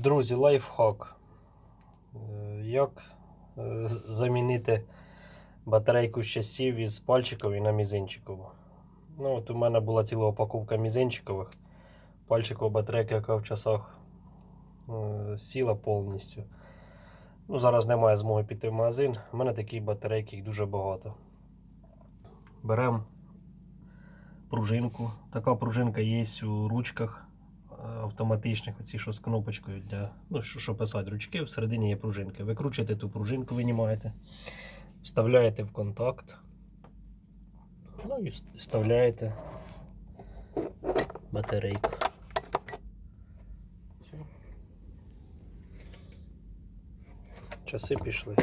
Друзі, лайфхак. Е, Як е, замінити батарейку з часів із пальчикової на мізинчикову. Ну, от у мене була ціла упаковка мізинчикових. Пальчикова батарейка, яка в часах е, сіла повністю. Ну, зараз немає змоги піти в магазин. У мене такі батарейки їх дуже багато. Беремо пружинку. Така пружинка є у ручках автоматичних, оці що з кнопочкою для ну, що, що писати ручки, всередині є пружинки. Викручуєте ту пружинку, винімаєте, вставляєте в контакт. Ну і вставляєте батарейку. Часи пішли.